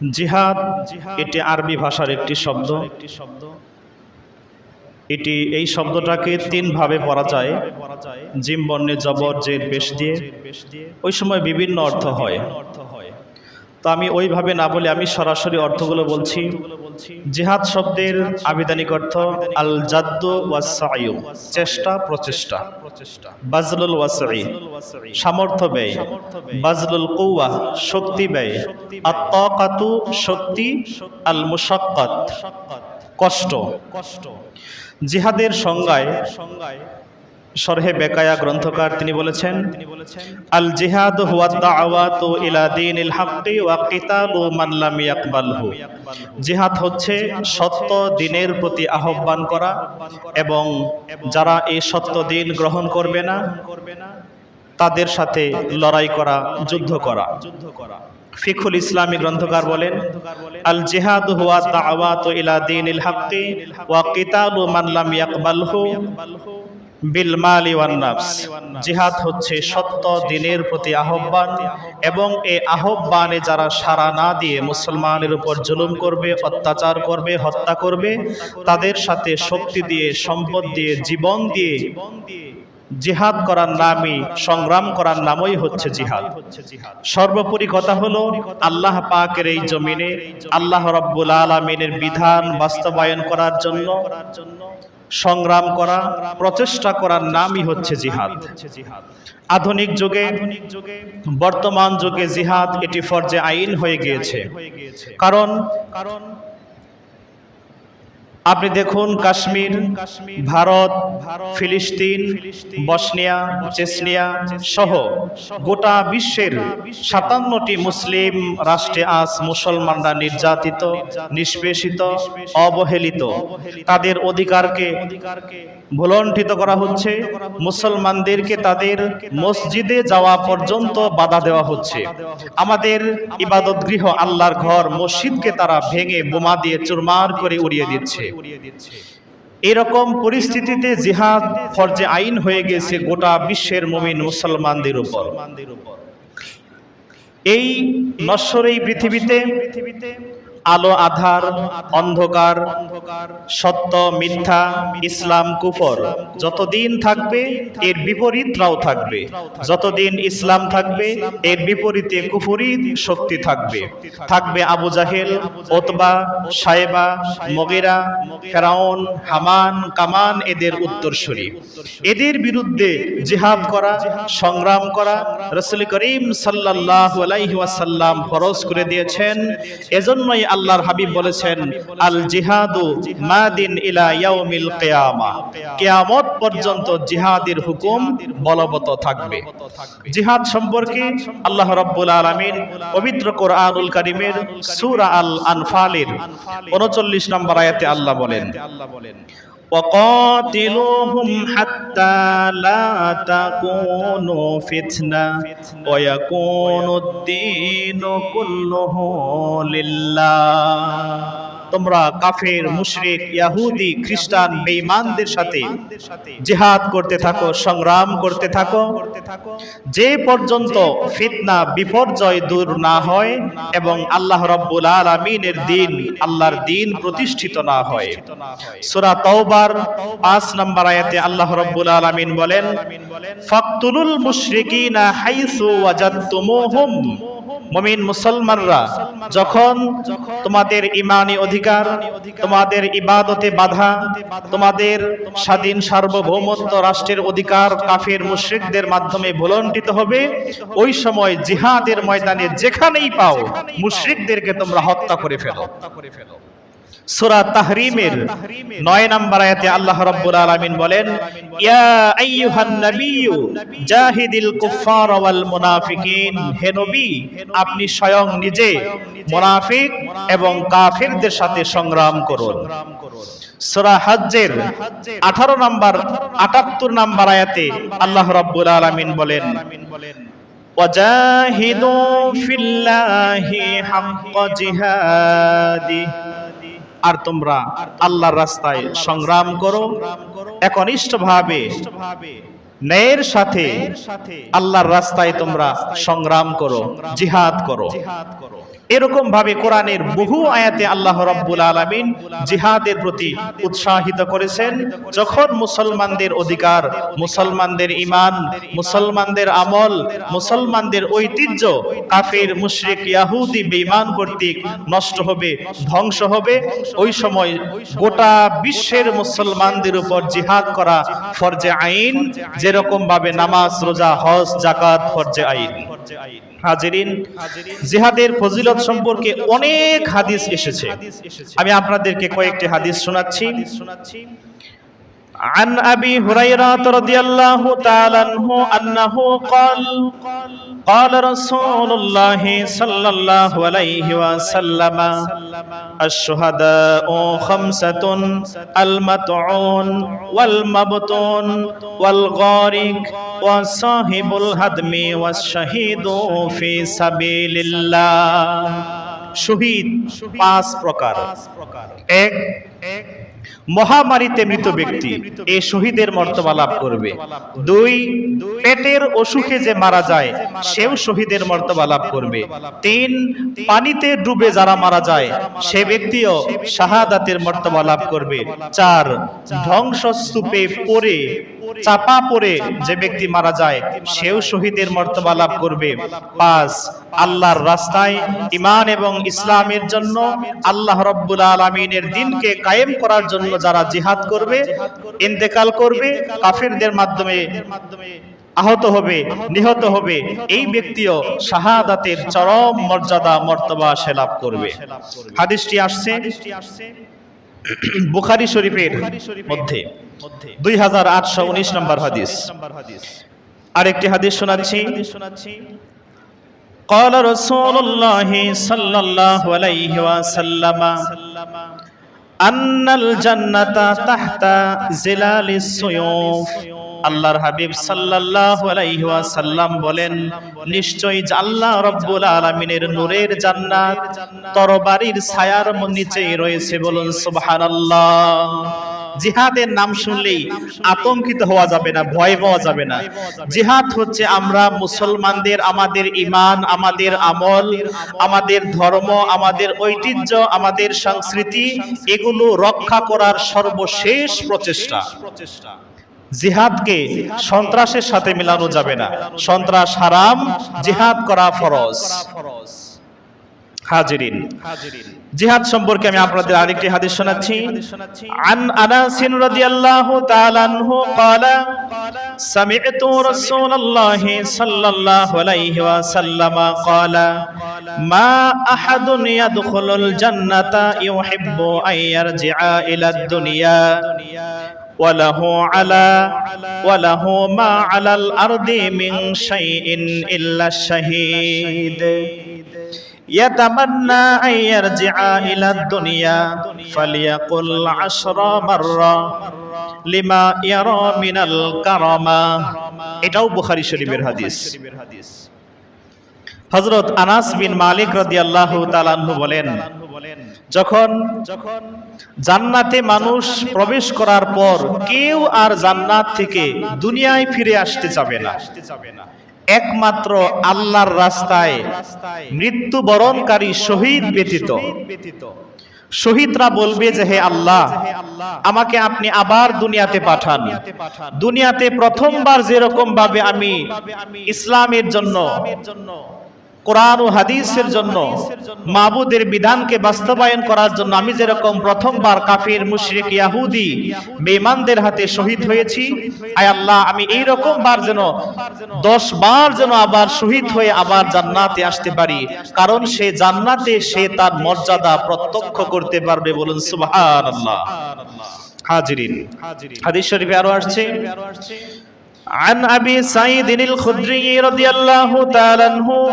জিহাদ এটি আরবি ভাষার একটি শব্দ। একটি শব্দ। এটি এই শব্দটাকে তিন ভাবে পড়া যায়। জিম বর্ণে জবর জের বেশ দিয়ে। ওই সময় বিভিন্ন অর্থ হয়। তো আমি ওইভাবে না বলে আমি সরাসরি অর্থগুলো বলছি। জেহাদ শব্দের আবিধানিক অর্থ আল জাদ্দু ওয়াসায়ু চেষ্টা, প্রচেষ্টা। বাজলুল ওয়াসাই সামর্থ্য ব্যয়। বাজলুল কৌয়া শক্তি ব্যয়। আত্মাকাতু শক্তি আল মুশাক্কাত কষ্ট। কষ্ট জিহাদের সংজ্ঞায় সংজ্ঞায় সরহে বেকায়া গ্রন্থকার তিনি বলেছেন, আল জিহাদ হুয়া দাওয়াতু ইলা দীনিল হাক্কি ওয়া কিতালু মান লাম ইয়াকবালহু। জিহাদ হচ্ছে সত্য দিনের প্রতি আহ্বান করা এবং যারা এই সত্য দিন গ্রহণ করবে না, তাদের সাথে লড়াই করা যুদ্ধ করা যুদ্ধ করা। ফিখুল ইসলামী গ্রন্থকার বলেন, আল জিহাদ হুয়া দাওয়াতু ইলা দীনিল হাক্কি ওয়া কিতালু মান লাম ইয়াকবালহু। জিহাদ হচ্ছে সত্য দিনের প্রতি আহ্বান এবং এই আহ্বানে যারা সাড়া না দিয়ে মুসলমানের উপর জুলুম করবে অত্যাচার করবে হত্যা করবে তাদের সাথে শক্তি দিয়ে সম্পদ দিয়ে জীবন দিয়ে জিহাদ করার নামই সংগ্রাম করার নামই হচ্ছে জিহাদ। সর্বোপরি কথা হলো আল্লাহ পাকের এই জমিনে আল্লাহ রব্বুল আলমিনের বিধান বাস্তবায়ন করার জন্য সংগ্রাম করা, প্রচেষ্টা করার নামই হচ্ছে জিহাদ। আধুনিক যুগে, বর্তমান যুগে জিহাদ এটি ফরজে আইন হয়ে গিয়েছে। কারণ কারণ আপনি দেখুন কাশ্মীর, ভারত, ফিলিস্তিন, বসনিয়া, চেসনিয়া সহ গোটা বিশ্বের সাতান্নটি মুসলিম রাষ্ট্রে আজ মুসলমানরা নির্যাতিত, নিষ্পেষিত, অবহেলিত। তাদের অধিকারকে ভুলণ্ঠিত করা হচ্ছে। মুসলমানদেরকে তাদের মসজিদে যাওয়া পর্যন্ত বাধা দেওয়া হচ্ছে। আমাদের ইবাদত গৃহ আল্লাহর ঘর, মসজিদকে তারা ভেঙে বোমা দিয়ে চুরমার করে উড়িয়ে দিচ্ছে। এরকম পরিস্থিতিতে জিহাদ ফরজে আইন হয়ে গেছে গোটা বিশ্বের মমিন মুসলমানদের উপর। এই নশ্বর এই পৃথিবীতে আলো আধার, অন্ধকার, সত্য, মিথ্যা, ইসলাম কুফর। যতদিন থাকবে, এর বিপরীতরাও থাকবে। যতদিন ইসলাম থাকবে, এর বিপরীতে কুফরি শক্তি থাকবে। থাকবে আবু জাহেল, ওতবা সাহেবা মগেরা, ফেরাউন, হামান, কামান এদের উত্তরসূরি এদের বিরুদ্ধে জিহাদ করা, সংগ্রাম করা, রসুল করিম সাল্লাহ আলাইহি ওয়াসাল্লাম ফরজ করে দিয়েছেন। এজন্যই আল্লাহর হাবিব বলেছেন, আল জিহাদু মাদিন ইলা ইয়াউমিল কিয়ামা। কিয়ামত পর্যন্ত জিহাদের হুকুম বলবৎ থাকবে। জিহাদ সম্পর্কে আল্লাহ রাব্বুল আলামিন পবিত্র কোরআনুল কারীমের সূরা আল আনফালের 39 নম্বর আয়াতে আল্লাহ বলেন وقاتلوهم حتى لا تكون فتنة ويكون الدين كله لله তোমরা কাফের মুশরিক ইয়াহুদি খ্রিস্টান বেঈমানদের সাথে জিহাদ করতে থাকো সংগ্রাম করতে থাকো। যে পর্যন্ত ফিতনা বিপর্যয় দূর না হয় এবং আল্লাহ রব্বুল আলামিনের দিন আল্লাহর দিন প্রতিষ্ঠিত না হয়। সূরা তওবার 5 নম্বর আয়াতে আল্লাহ রব্বুল আলামিন বলেন ফাকতুলুল মুশরিকিনা হাইসু ওয়াজাদতুমুহুম। মমিন মুসলমানরা, যখন তোমাদের ইমানি অধিকার, তোমাদের ইবাদতে বাধা, তোমাদের স্বাধীন সার্বভৌমত্ব রাষ্ট্রের অধিকার কাফের মুশ্রিকদের মাধ্যমে ভুলণ্ঠিত হবে, ওই সময় জিহাদের ময়দানে যেখানেই পাও মুশ্রিকদেরকে তোমরা হত্যা করে ফেলো। সূরা তাহরিমের 9 নম্বর আয়াতে আল্লাহ রাব্বুল আলামিন বলেন ইয়া আইয়ুহান নাবিয়্যু জাহিদিল কুফফার ওয়াল মুনাফিকিন হে নবী আপনি স্বয়ং নিজে মুনাফিক এবং কাফিরদের সাথে সংগ্রাম করুন সূরা হজ্জের 18 নম্বর 78 নম্বর আয়াতে আল্লাহ রাব্বুল আলামিন বলেন وجاهدوا في الله حق جهاده আর তোমরা আল্লাহর রাস্তায় সংগ্রাম করো। একনিষ্ঠ ভাবে ন্যায়ের সাথে আল্লাহর রাস্তায় তোমরা সংগ্রাম করো। জিহাদ করো। এরকম ভাবে কোরআনের বহু আয়াতে আল্লাহ রব্বুল আলামিন জিহাদের প্রতি উৎসাহিত করেছেন। যখন মুসলমানদের অধিকার, মুসলমানদের ইমান মুসলমানদের আমল, মুসলমানদের ঐতিহ্য, কাফের, মুশরিক, ইয়াহুদি, বেঈমান কর্তৃক নষ্ট হবে, ধ্বংস হবে, ওই সময় গোটা বিশ্বের মুসলমানদের উপর জিহাদ করা ফরজে আইন যেরকম ভাবে নামাজ, রোজা, হজ জাকাত ফরজে আইন। হাজিরিন জিহাদের ফজিলত সম্পর্কে অনেক হাদিস এসেছে। আমি আপনাদেরকে কয়েকটি হাদিস শোনাচ্ছি। عن أبي هريرة رضي الله تعالى عنه أنه قال قال رسول الله صلى الله عليه وسلم الشهداء خمسة المطعون والمبتون والغارق وصاحب الهدم والشهيد في سبيل الله শহীদ পাঁচ প্রকার এক মহামারীতে মৃত ব্যক্তি এ শহীদের মর্তবা লাভ করবে। দুই পেটের অসুখে যে মারা যায় সেও শহীদের মর্তবা লাভ করবে। তিন পানিতে ডুবে যারা মারা যায় সে ব্যক্তিও শাহাদাতের মর্তবা লাভ করবে। চার ধ্বংসস্তূপে পড়ে চাপা পড়ে যে ব্যক্তি মারা যায়, সেও শহীদের মর্তবা লাভ করবে। পাঁচ, আল্লাহর রাস্তায় ইমান এবং ইসলামের জন্য আল্লাহ রব্বুল আলমিনের দিনকে কায়েম করার জন্য যারা জিহাদ করবে, ইন্তেকাল করবে, কাফেরদের মাধ্যমে আহত হবে, নিহত হবে, এই ব্যক্তিও শাহাদাতের চরম মর্যাদা, মর্তবা সে লাভ করবে। হাদিসটি আসছে বুখারি শরীফের মধ্যে দুই হাজার আটশো উনিশ নম্বর হাদিস আরেকটি হাদিস শোনাচ্ছি قال رسول الله صلى الله عليه وسلم أن الجنة تحت زلال السيوف আল্লাহর হাবিব সাল্লাল্লাহু আলাইহি ওয়াসাল্লাম বলেন, নিশ্চয়ই আল্লাহ রব্বুল আলামিনের নূরের জান্নাত, তরবারির ছায়ার নিচে রয়েছে বলুন সুবহানাল্লাহ। জিহাদের নাম শুনলেই আতঙ্কিত হওয়া যাবে না, ভয় পাওয়া যাবে না। জিহাদ হচ্ছে আমরা মুসলমানদের, আমাদের ইমান আমাদের আমল, আমাদের ধর্ম, আমাদের ঐতিহ্য, আমাদের সংস্কৃতি, এগুলো রক্ষা করার সর্বশেষ প্রচেষ্টা প্রচেষ্টা। জিহাদকে সন্ত্রাসের সাথে মিলানো যাবে না। সন্ত্রাস হারাম, জিহাদ করা ফরজ। হাজিরিন। জিহাদ সম্পর্কে আমি আপনাদের আরেকটি হাদিস শোনাচ্ছি। আন আনাস রাদিয়াল্লাহু তাআলা আনহু ক্বালা, সামি'তু রাসূলাল্লাহ সাল্লাল্লাহু আলাইহি ওয়া ক্বালা, মা আহাদুন ইয়াদখুলুল জান্নাতা ইউহিব্বু আন ইয়ারজিআ ইলা দুনিয়া وله على وله ما على الارض من شيء الا الشهيد يتمنى أن يرجع إلى الدنيا فليقل عشر مرة لما يرى من الكرامة এটাও বুখারী শরীফের হাদিস হযরত আনাস বিন মালিক রাদিয়াল্লাহু তাআলা আনহু বলেন যখন যখন জান্নাতে মানুষ প্রবেশ করার পর কেউ আর জান্নাত থেকে দুনিয়ায় ফিরে আসতে যাবে না। একমাত্র আল্লাহর রাস্তায় মৃত্যুবরণকারী শহীদ ব্যতীত। শহীদরা বলবে যে হে আল্লাহ, আমাকে আপনি আবার দুনিয়াতে পাঠান। দুনিয়াতে প্রথমবার যেরকম ভাবে আমি ইসলামের জন্য কোরআন ও হাদিসের জন্য, মাবুদের বিধানকে বাস্তবায়ন করার জন্য আমি যেরকম প্রথমবার কাফির, মুশরিক, ইয়াহুদি বেঈমানদের হাতে শহীদ হয়েছি, আয় আল্লাহ, আমি এই রকম বার যেন দশ বার যেন আবার শহীদ হয়ে আবার জান্নাতে আসতে পারি। কারণ সে জান্নাতে সে তার মর্যাদা প্রত্যক্ষ করতে পারবে বলুন সুবহানাল্লাহ। হাজিরিন। হাদিস শরীফে আরও আসছে عن أبي سعيد الخدري رضي الله تعالى عنه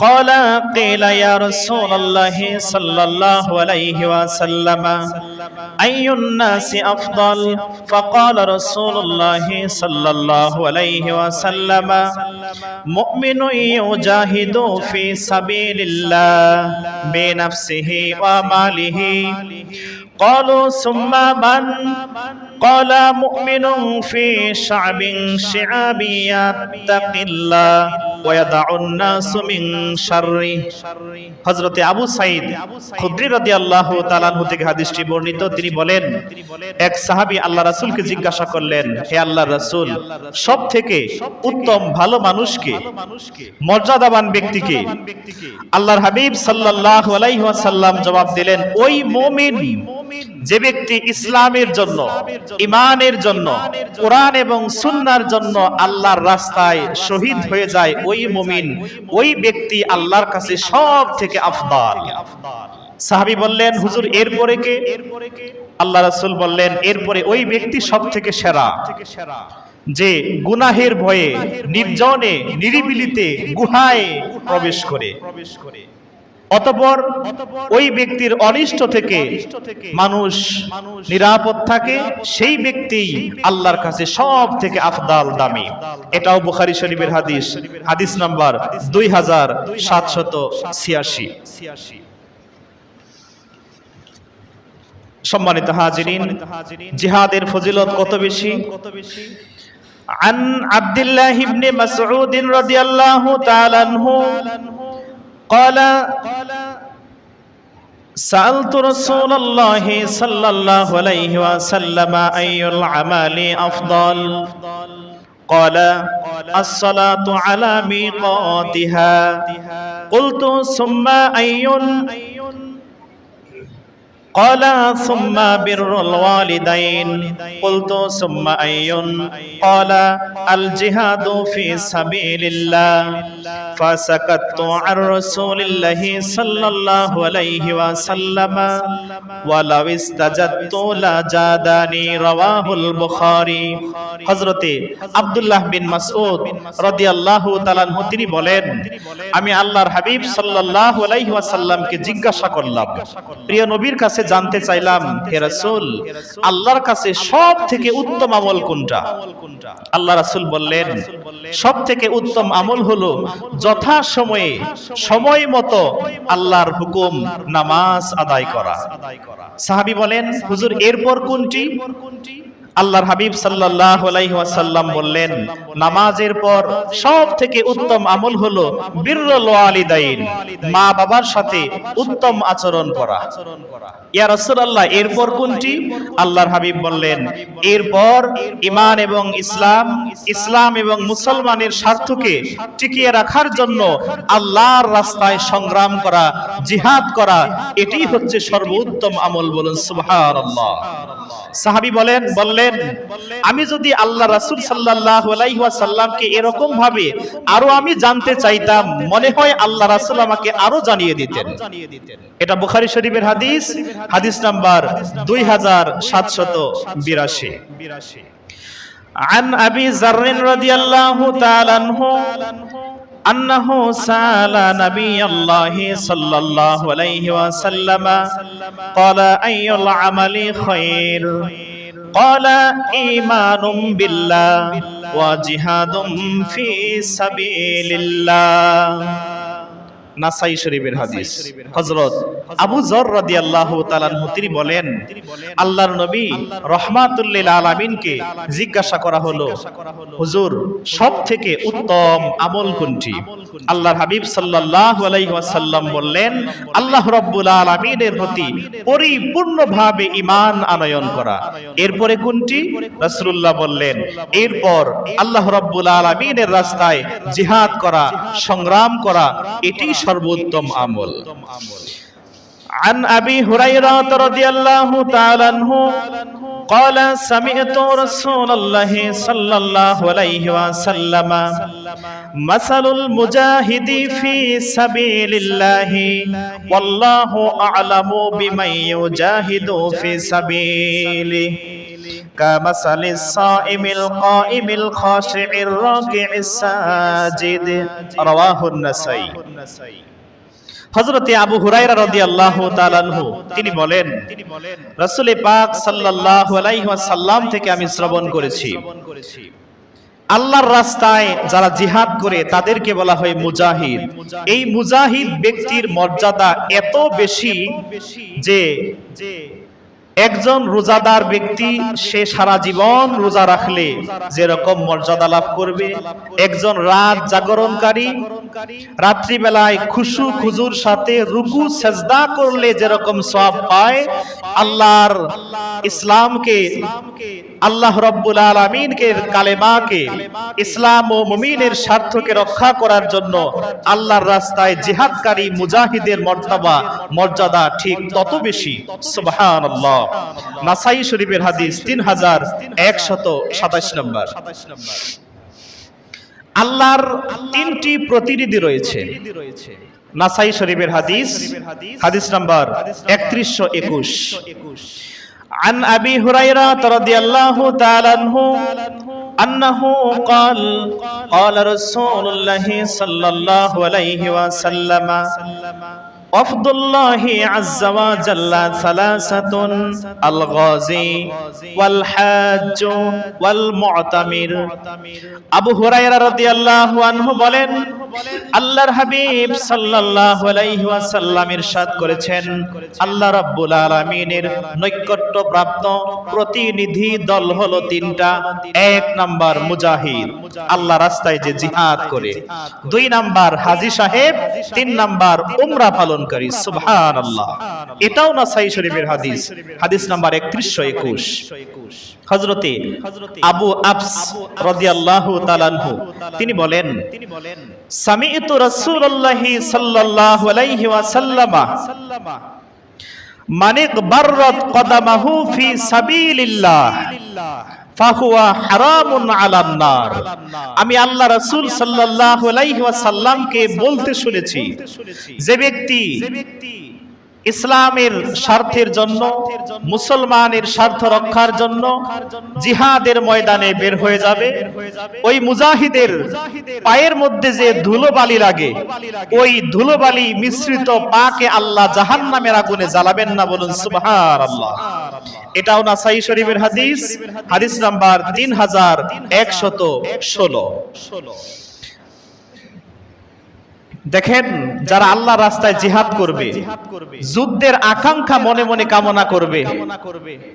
قال قيل يا رسول الله صلى الله عليه وسلم أي الناس أفضل فقال رسول الله صلى الله عليه وسلم مؤمن يجاهد في سبيل الله بنفسه وماله قالوا ثم من قال مؤمن في شعب شعاب يتقي الله ويدع الناس من شره হযরতে আবু সাইদ খুদরি রাদিয়াল্লাহু তাআলা আনহু থেকে হাদিসটি বর্ণিত তিনি বলেন এক সাহাবী আল্লাহ রাসূলকে জিজ্ঞাসা করলেন হে আল্লাহর রাসূল সব থেকে উত্তম ভালো মানুষকে মর্যাদাবান ব্যক্তিকে আল্লাহর হাবিব সাল্লাল্লাহু আলাইহি ওয়াসাল্লাম জবাব দিলেন ওই মুমিন যে ব্যক্তি ইসলামের জন্য ইমানের জন্য, কোরআন এবং সুন্নার জন্য আল্লাহর রাস্তায় শহীদ হয়ে যায় ওই মুমিন, ওই ব্যক্তি আল্লাহর কাছে সব থেকে আফদাল। সাহাবী বললেন, হুজুর, এরপরে কে? আল্লাহ রাসূল বললেন, এরপরে ওই ব্যক্তি সব থেকে সেরা, যে গুনাহের ভয়ে নির্জনে, নিরিবিলিতে গুহায় প্রবেশ করে। অতপর ওই ব্যক্তির অনিষ্ট থেকে মানুষ নিরাপদ থাকে সেই ব্যক্তি আল্লাহর কাছে সব থেকে আফদাল দামি এটাও বুখারি শরীফের হাদিস হাদিস নাম্বার দুই হাজার সাতশত ছিয়াশি সম্মানিত হাজিরিন জিহাদের ফজিলত কত বেশি কত বেশি عن عبد الله بن مسعود رضي الله تعالى عنه قال سألت رسول الله صلى الله عليه وسلم أي العمال أفضل قال الصلاة على ميقاتها قلت ثم أي قال ثم بر الوالدين قلت ثم أي قال الجهاد في سبيل الله فسكت عن رسول الله صلى الله عليه وسلم ولو استجدت لجادني رواه البخاري হযরতে আব্দুল্লাহ বিন মাসউদ রাদিয়াল্লাহু তাআলা আনহু তিনি বলেন আমি আল্লাহর হাবিব সাল্লাল্লাহু আলাইহি ওয়াসাল্লামকে জিজ্ঞাসা করলাম প্রিয় নবীর কাছে জানতে চাইলাম, হে রাসূল, আল্লাহর কাছে সব থেকে উত্তম আমল কোনটা? আল্লাহ রাসূল বললেন সব থেকে উত্তম আমল হলো যথা সময়ে সময় মতো আল্লাহর হুকুম নামাজ আদায় করা। সাহাবী বলেন, হুজুর, এরপর কোনটি? আল্লাহর হাবিব আলাইহি বললেন, নামাজের পর সব থেকে উত্তম আমল হলো মা বাবার সাথে উত্তম আচরণ করা। ইয়া রাসূলুল্লাহ, এরপর কোনটি? আল্লাহর হাবিব বললেন, এরপর ঈমান এবং ইসলাম ইসলাম এবং মুসলমানের স্বার্থকে টিকিয়ে রাখার জন্য আল্লাহর রাস্তায় সংগ্রাম করা, জিহাদ করা, এটি হচ্ছে সর্বোত্তম আমল বলুন সুবহানাল্লাহ। বলেন, বললেন আমি যদি আল্লাহ রাসূল সাল্লাল্লাহু আলাইহি ওয়াসাল্লামকে এরকম ভাবে আরো আমি জানতে চাইতাম মনে হয় আল্লাহ রাসূল আমাকে আরো জানিয়ে দিতেন এটা বুখারী শরীফের হাদিস হাদিস নাম্বার 2782 عن أبي ذر رضي الله تعالى عنه أنه سأل نبي الله صلى الله عليه وسلم قال أي العمل خير قال إيمان بالله وجهاد في سبيل الله. নাসাই শরীফের হাদিস। হযরত আবু যর রাদিয়াল্লাহু তাআলা আনহু তিনি বলেন আল্লাহর নবী রাহমাতুল লিল আলামিনকে জিজ্ঞাসা করা হলো হুজুর উত্তম আমল কোনটি? আল্লাহর হাবিব সাল্লাল্লাহু আলাইহি ওয়াসাল্লাম বললেন আল্লাহ রাব্বুল আলামিনের প্রতি পরিপূর্ণভাবে ঈমান আনয়ন করা। এরপরে কোনটি? রাসূলুল্লাহ বললেন এরপর আল্লাহ রাব্বুল আলামিনের রাস্তায় জিহাদ করা সংগ্রাম করা এটি সর্বোত্তম আমল عن أبي هريرة رضي الله تعالى عنه قال سمعت رسول الله صلى الله عليه وسلم مثل المجاهد في سبيل الله والله أعلم بمن يجاهد في سبيله كمثل الصائم القائم الخاشع الراكع الساجد رواه النسائي হযরতে আবু হুরায়রা রাদিয়াল্লাহু তাআলা আনহু তিনি বলেন রাসূল পাক সাল্লাল্লাহু আলাইহি ওয়াসাল্লাম থেকে আমি শ্রবণ করেছি আল্লাহর রাস্তায় যারা জিহাদ করে তাদেরকে বলা হয় মুজাহিদ এই মুজাহিদ ব্যক্তির মর্যাদা এত বেশি যে একজন রোজাদার ব্যক্তি, সে সারা জীবন রোজা রাখলে যেরকম মর্যাদা লাভ করবে। একজন রাত জাগরণকারী, রাত্রিবেলায় খুশু খুজুর সাথে রুকু, সেজদা করলে যেরকম সব পায়, আল্লাহর ইসলামকে, আল্লাহ রব্বুল আলমিনকে, কালেমাকে, ইসলাম ও মুমিনের স্বার্থকে রক্ষা করার জন্য আল্লাহর রাস্তায় জিহাদকারী মুজাহিদের মর্যাদা মর্যাদা ঠিক তত বেশি। সুবহানাল্লাহ। নাসাই শরীফের হাদিস তিন হাজার একশত সাতাশ নম্বর আল্লাহর তিনটি প্রতিনিধি রয়েছে নাসাই শরীফের হাদিস হাদিস নাম্বার একত্রিশশো একুশ عن أبي هريرة رضي الله تعالى عنه أنه قال قال رسول الله صلى الله عليه وسلم অফদুল্লাহি আজ্জাওয়া জাল্লা সালাসাতুন আল গাজী ওয়াল হাজ্জ ওয়াল মুতামির আবু হুরায়রা রাদিয়াল্লাহু আনহু বলেন, আল্লাহর হাবিব সাল্লাল্লাহু আলাইহি ওয়াসাল্লাম ইরশাদ করেছেন, আল্লাহ রাব্বুল আলামিনের নৈকট্য প্রাপ্ত প্রতিনিধি দল হলো তিনটা। এক নাম্বার মুজাহিদ, আল্লাহ রাস্তায় যে জিহাদ করে। দুই নাম্বার হাজী সাহেব, তিন নাম্বার উমরা ভালো পালনকারী, সুবহানাল্লাহ। এটাও নাসাই শরীফের হাদিস। হাদিস নাম্বার 3121 হযরতে আবু আবস রাদিয়াল্লাহু তাআলা আনহু তিনি বলেন তিনি বলেন, সামি'তু রাসূলুল্লাহি সাল্লাল্লাহু আলাইহি ওয়াসাল্লামা, মানিক বাররাত কদামাহু ফি সাবিলিল্লাহ। আমি আল্লাহ রাসূল সাল্লাহ ওয়াসাল্লামকে বলতে শুনেছি যে ব্যক্তি ইসলামের স্বার্থের জন্য, মুসলমানের স্বার্থ রক্ষার জন্য জিহাদের ময়দানে বের হয়ে যাবে। ওই মুজাহিদের পায়ের মধ্যে যে ধুলোবালি লাগে, ওই ধুলোবালি মিশ্রিত পাকে আল্লাহ জাহান্নামের আগুনে জ্বালাবেন না বলুন সুবহান আল্লাহ এটাও নাসাই শরীফের হাদিস? হাদিস নাম্বার তিন হাজার একশত ষোলো। দেখেন যারা আল্লাহ রাস্তায় জিহাদ করবে যুদ্ধের আকাঙ্ক্ষা মনে মনে কামনা করবে।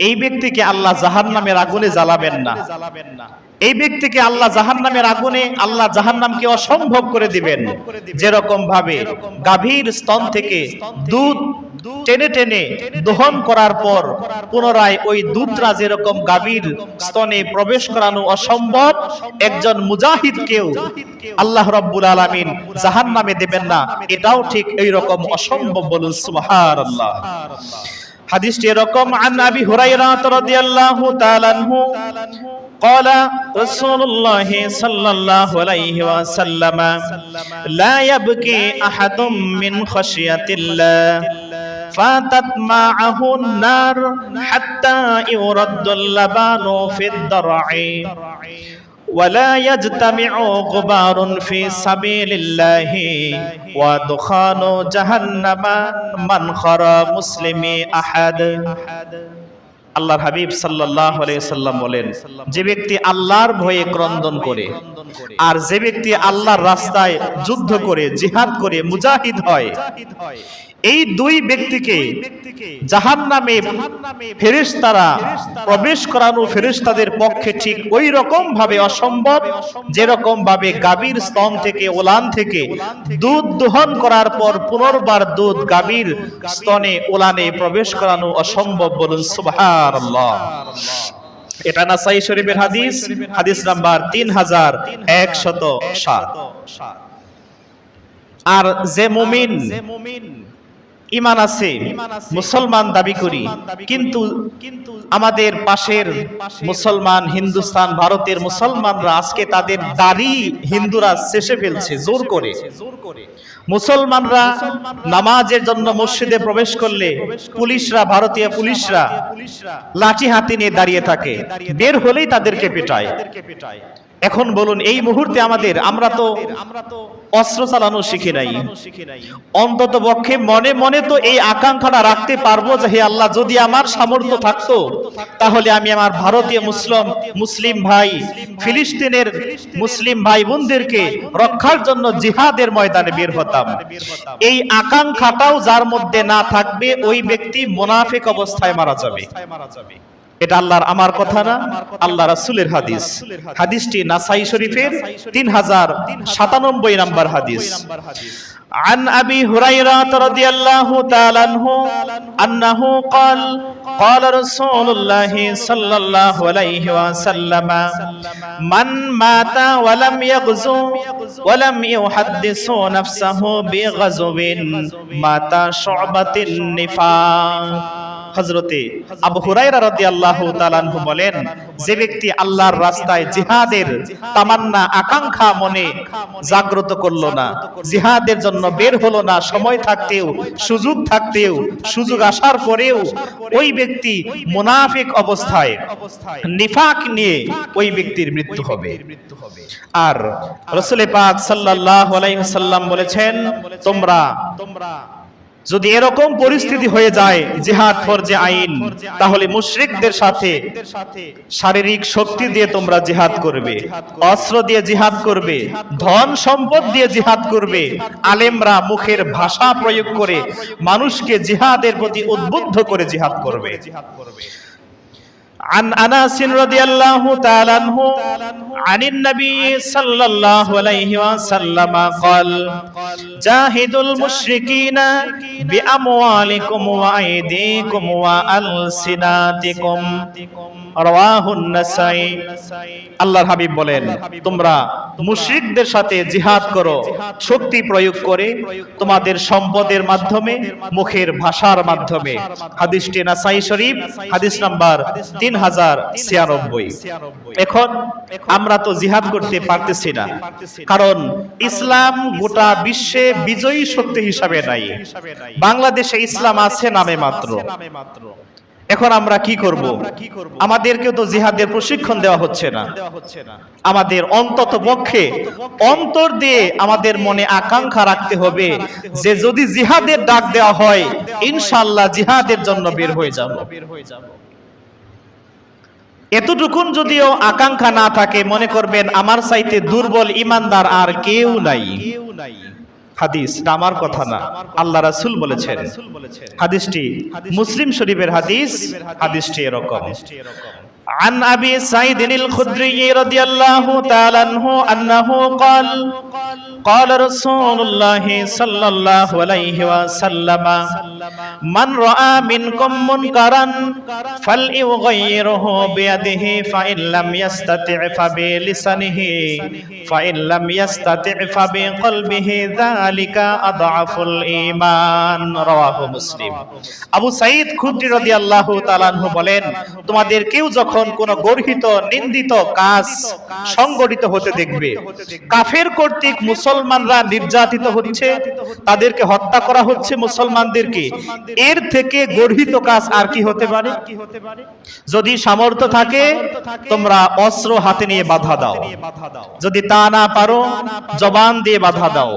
এই ব্যক্তিকে আল্লাহ জাহান নামের আগুনে জ্বালাবেন না। এই ব্যক্তিকে আল্লাহ জাহান নামের আগুনে আল্লাহ জাহান নামকে অসম্ভব করে দিবেন। যেরকম ভাবে গাভীর স্তন থেকে দুধ টেনে টেনে দহন করার পর পুনরায় ওই দুধরা যেরকম গাভীর স্তনে প্রবেশ করানো অসম্ভব, একজন মুজাহিদকেও আল্লাহ রব্বুল আলামিন জাহান্নামে দেবেন না। এটাও ঠিক এই রকম অসম্ভব বলুন, সুবহানাল্লাহ। হাদিসটি এরকম, আন আবি হুরায়রা রাদিয়াল্লাহু তাআলা আনহু قال رسول الله صلى الله عليه وسلم لا يبكي أحد من خشية الله فاتت معه النار حتى يرد اللبان في الضرع ولا يجتمع غبار في سبيل الله ودخان جهنم من خرى مسلم أحد আল্লাহর হাবিব সাল্লাহ সাল্লাম বলেন, যে ব্যক্তি আল্লাহর ভয়ে ক্রন্দন করে আর যে ব্যক্তি আল্লাহর রাস্তায় যুদ্ধ করে, জিহাদ করে, মুজাহিদ হয় এই দুই ব্যক্তিকে জাহান নামে ফেরেশতারা প্রবেশ করানো ফেরেশতাদের পক্ষে ঠিক ওই রকম ভাবে অসম্ভব যেরকম ভাবে গাভীর স্তন থেকে ওলান থেকে দুধ দোহন করার পর পুনর্বার দুধ গাভীর স্তনে ওলানে প্রবেশ করানো অসম্ভব বলুন সুবহানাল্লাহ। এটা নাসাই শরীফের হাদিস হাদিস নাম্বার তিন হাজার একশত সাত। আর যে মুমিন ইমান আছে, মুসলমান দাবি করি। কিন্তু আমাদের পাশের মুসলমান হিন্দুস্তান, ভারতের মুসলমানরা আজকে তাদের দাড়ি হিন্দুরা শেষে ফেলছে, জোর করে। মুসলমানরা নামাজের জন্য মসজিদে প্রবেশ করলে পুলিশরা, ভারতীয় পুলিশরা লাঠি হাতি নিয়ে দাঁড়িয়ে থাকে। বের হলেই তাদেরকে পেটায়। এখন বলুন, এই মুহূর্তে আমাদের, আমরা তো অস্ত্র চালানো শিখি নাই। অন্তত পক্ষে মনে মনে তো এই আকাঙ্ক্ষাটা রাখতে পারব যে, হে আল্লাহ, যদি আমার সামর্থ্য থাকতো, তাহলে আমি আমার ভারতীয় মুসলিম মুসলিম ভাই, ফিলিস্তিনের মুসলিম ভাই বোনদেরকে রক্ষার জন্য জিহাদের ময়দানে বের হতাম। এই আকাঙ্ক্ষাটাও যার মধ্যে না থাকবে, ওই ব্যক্তি মোনাফিক অবস্থায় মারা যাবে মারা যাবে। এটা আল্লাহর আমার কথা না আল্লাহ রাসূলের হাদিস হাদিসটি নাসাই শরীফের তিন হাজার সাতানব্বই নাম্বার হাদিস নাম্বার হাদিস عن أبي هريرة رضي الله تعالى عنه أنه قال قال رسول الله صلى الله عليه وسلم من مات ولم يغزو ولم يحدث نفسه بغزو مات شعبة النفاق হজরতে আবু হুরাইরা রাদিয়াল্লাহু তাআলা আনহু বলেন, যে ব্যক্তি আল্লাহর রাস্তায় জিহাদের তামান্না, আকাঙ্ক্ষা, মনে জাগ্রত করল না, জিহাদের জন্য বের হলো না, সময় থাকতেও, সুযোগ থাকতেও, সুযোগ আসার পরেও ওই ব্যক্তি মুনাফিক অবস্থায় নিফাক নিয়ে ওই ব্যক্তির মৃত্যু হবে। আর রসুল পাক সাল্লাল্লাহু আলাইহি ওয়াসাল্লাম বলেছেন তোমরা তোমরা যদি এরকম পরিস্থিতি হয়ে যায়, জিহাদ ফরজে আইন, তাহলে মুশরিকদের সাথে শারীরিক শক্তি দিয়ে তোমরা জিহাদ করবে, অস্ত্র দিয়ে জিহাদ করবে, ধন সম্পদ দিয়ে জিহাদ করবে। আলেমরা মুখের ভাষা প্রয়োগ করে মানুষকে জিহাদের প্রতি উদ্বুদ্ধ করে জিহাদ করবে জিহাদ করবে। عن أنس رضي الله تعالى عنه عن النبي صلى الله عليه وسلم قال جاهدوا المشركين بأموالكم وأيديكم وألسناتكم আল্লাহর হাবিব বলেন তোমরা মুশরিকদের সাথে জিহাদ করো শক্তি প্রয়োগ করে তোমাদের সম্পদের মাধ্যমে মুখের ভাষার মাধ্যমে। হাদিসটি নাসাই শরীফ হাদিস নাম্বার তিন হাজার ছিয়ানব্বই। এখন আমরা তো জিহাদ করতে পারতেছি না কারণ ইসলাম গোটা বিশ্বে বিজয়ী শক্তি হিসাবে নাই। বাংলাদেশে ইসলাম আছে নামে মাত্র। এখন আমরা কি করব? আমরা কি করব? আমাদেরকেও তো জিহাদের প্রশিক্ষণ দেওয়া হচ্ছে না। আমাদের অন্তত পক্ষে অন্তর দিয়ে আমাদের মনে আকাঙ্ক্ষা রাখতে হবে যে যদি জিহাদের ডাক দেওয়া হয় ইনশাল্লাহ জিহাদের জন্য বের হয়ে যাব। বের হয়ে যাব। এতটুকুন যদিও আকাঙ্ক্ষা না থাকে মনে করবেন আমার চাইতে দুর্বল ইমানদার আর কেউ নাই। কেউ নাই। হাদিস এটা আমার কথা না আল্লাহ রাসূল বলেছেন রাসূল বলেছেন হাদিসটি মুসলিম শরীফের হাদিস হাদিসটি এরকম হাদিসটি এরকম عن أبي سعيد الخدري رضي الله تعالى عنه أنه قال قال رسول الله صلى الله عليه وسلم মান রাআ মিনকুম মুনকারান ফালইউগাইরহু বিয়াদিহি ফাইন লাম ইয়াস্তাতি' ফাবিলিসানিহি ফাইন লাম ইয়াস্তাতি' ফাবিকলবিহি যালিকা আদআফুল ঈমান। রাওয়াহু মুসলিম। আবু সাঈদ খুদরি রাদিয়াল্লাহু তাআলা আনহু বলেন, তোমাদের কেউ যখন কোন গর্হিত, নিন্দিত কাজ সংগঠিত হতে দেখবে, কাফের কর্তৃক মুসলমানরা নির্যাতিত হচ্ছে, তাদেরকে হত্যা করা হচ্ছে মুসলমানদেরকে এর থেকে গর্হিত কাজ আর কি হতে পারে? যদি সামর্থ্য থাকে তোমরা অস্ত্র হাতে নিয়ে বাধা দাও। যদি তা না পারো জবান দিয়ে বাধা দাও।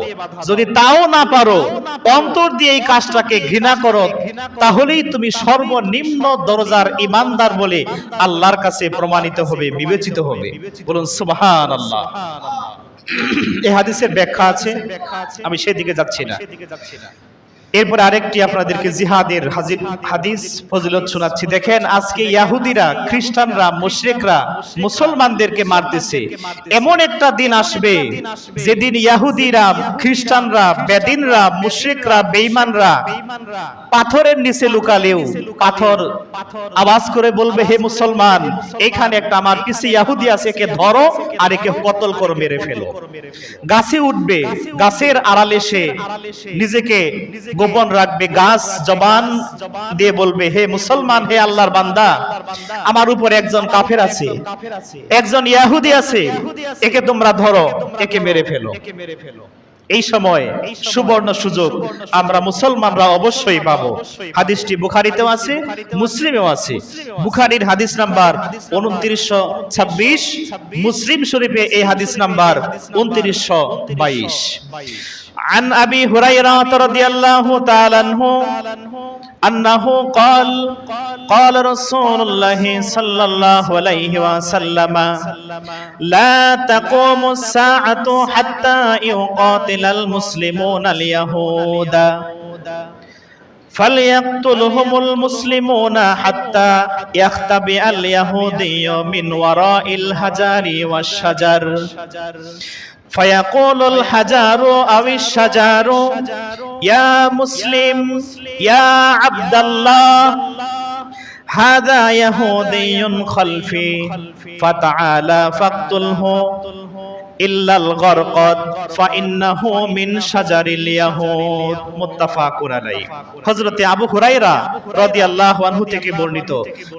যদি তাও না পারো অন্তর দিয়ে এই কাজটাকে ঘৃণা করো তাহলেই তুমি সর্বনিম্ন দরজার ইমানদার বলে আল্লাহর কাছে প্রমাণিত হবে বিবেচিত হবে বলুন সুবহান আল্লাহ এই হাদিসের ব্যাখ্যা আছে। আমি সেদিকে যাচ্ছি না। এরপর আরেকটি আপনাদেরকে জিহাদের হাজির হাদিস ফজিলত শোনাচ্ছি। দেখেন, আজকে ইয়াহুদিরা, খ্রিস্টানরা, মুশরিকরা মুসলমানদেরকে মারতেছে। এমন একটা দিন আসবে, যেদিন ইয়াহুদিরা, খ্রিস্টানরা, বেদিনরা, মুশরিকরা, বেঈমানরা পাথরের নিচে লুকালেও পাথর আওয়াজ করে বলবে, হে মুসলমান, এখানে একটা আমার পিছে ইয়াহুদি আছে, একে ধরো আর একে কতল করো মেরে ফেলো। গাছে উঠবে, গাছের আড়ালে সে নিজেকে গোপন রাখবে। গাছ জবান দিয়ে বলবে, হে মুসলমান, হে আল্লাহর বান্দা, আমার উপর একজন কাফের আছে, একজন ইয়াহুদি আছে, একে তোমরা ধরো একে মেরে ফেলো একে মেরে ফেলো। এই সময় সুবর্ণ সুযোগ আমরা মুসলমানরা অবশ্যই পাবো হাদিসটি বুখারিতেও আছে মুসলিমেও আছে বুখারির হাদিস নাম্বার উনত্রিশশো ছাব্বিশ মুসলিম শরীফে এই হাদিস নাম্বার উনত্রিশশো বাইশ عن أبي هريرة رضي الله تعالى عنه أنه قال قال رسول الله صلى الله عليه وسلم لا تقوم الساعة حتى يقاتل المسلمون اليهود فليقتلهم المسلمون حتى يختبئ اليهودي من وراء الحجر والشجر فيقول الحجر أو الشجر يا مسلم يا عبد الله هذا يهودي خلفي فتعالى فاقتله. ইল্লাল গরকত, ফাইন্নাহু মিন শাজারিল ইয়াহুদ। মুত্তাফাকুন আলাইহ। হযরতে আবু হুরায়রা রাদিয়াল্লাহু আনহু থেকে বর্ণিত।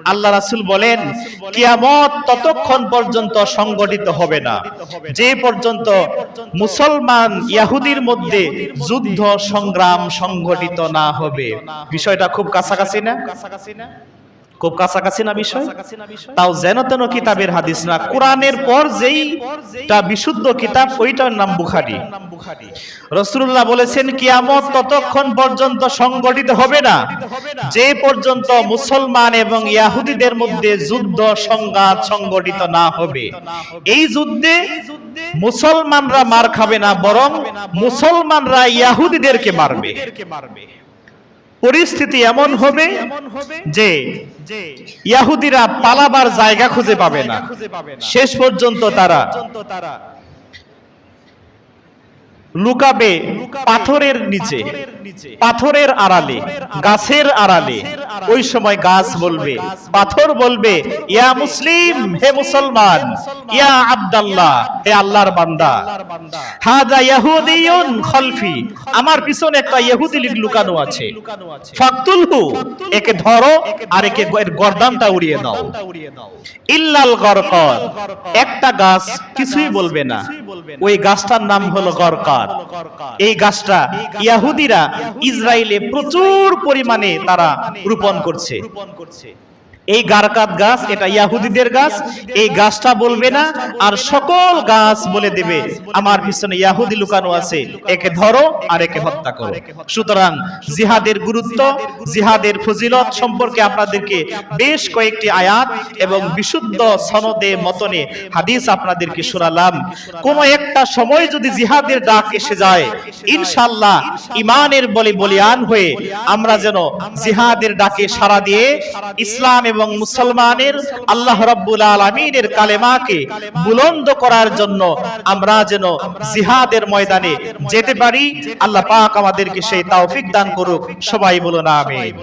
আল্লাহ রাসূল বলেন, কিয়ামত ততক্ষণ পর্যন্ত সংগঠিত হবে না। যে পর্যন্ত মুসলমান ইয়াহুদির মধ্যে যুদ্ধ সংগ্রাম সংগঠিত না হবে। বিষয়টা খুব কাছাকাছি না? কাছাকাছি না খুব কাছাকাছি না বিষয়। তাও যেন তেন কিতাবের হাদিস না। কোরআনের পর যেই তা বিশুদ্ধ কিতাব ওইটার নাম বুখারি। রসুল্লাহ বলেছেন কিয়ামত ততক্ষণ পর্যন্ত সংগঠিত হবে না। যে পর্যন্ত মুসলমান এবং ইয়াহুদিদের মধ্যে যুদ্ধ সংঘাত সংগঠিত না হবে। এই যুদ্ধে মুসলমানরা মার খাবে না বরং মুসলমানরা ইয়াহুদিদেরকে মারবে। পরিস্থিতি এমন হবে যে ইয়াহুদিরা পালাবার জায়গা খুঁজে পাবে না। শেষ পর্যন্ত তারা লুকাবে পাথরের নিচে, পাথরের আড়ালে, গাছের আড়ালে। ওই সময় গাছ বলবে, পাথর বলবে, ইয়া মুসলিম, হে মুসলমান, ইয়া আব্দাল্লাহ, হে আল্লাহর বান্দা। হাদা ইয়াহুদিয়ুন খলফি, আমার পিছনে একটা ইহুদি লুকানো আছে। ফাকতুলহু, একে ধরো, আর একে এর গর্দানটা উড়িয়ে দাও ইল্লাল গরকর, একটা গাছ কিছুই বলবে না। ওই গাছটার নাম হলো গরকার। এই গাছটা ইয়াহুদিরা ইসরায়েলে প্রচুর পরিমাণে তারা রোপণ করছে। এই গারকাত গাছ, এটা ইয়াহুদিদের গাছ, এই গাছটা বলবে না, আর সকল গাছ বলে দেবে, আমার পিছনে ইয়াহুদি লুকানো আছে, একে ধরো আর একে হত্যা করো। সুতরাং জিহাদের গুরুত্ব, জিহাদের ফজিলত সম্পর্কে আপনাদেরকে বেশ কয়েকটি আয়াত এবং বিশুদ্ধ সনদে, মতনে হাদিস আপনাদেরকে শোনালাম। কোন একটা সময় যদি জিহাদের ডাক এসে যায় ইনশাল্লাহ ইমানের বলে বলিয়ান হয়ে আমরা যেন জিহাদের ডাকে সাড়া দিয়ে ইসলাম এবং মুসলমানের আল্লাহ রব্বুল আলমিনের কালেমাকে বুলন্দ করার জন্য আমরা যেন জিহাদের ময়দানে যেতে পারি। আল্লাহ পাক আমাদেরকে সেই তাওফিক দান করুক। সবাই বলুন, আমিন।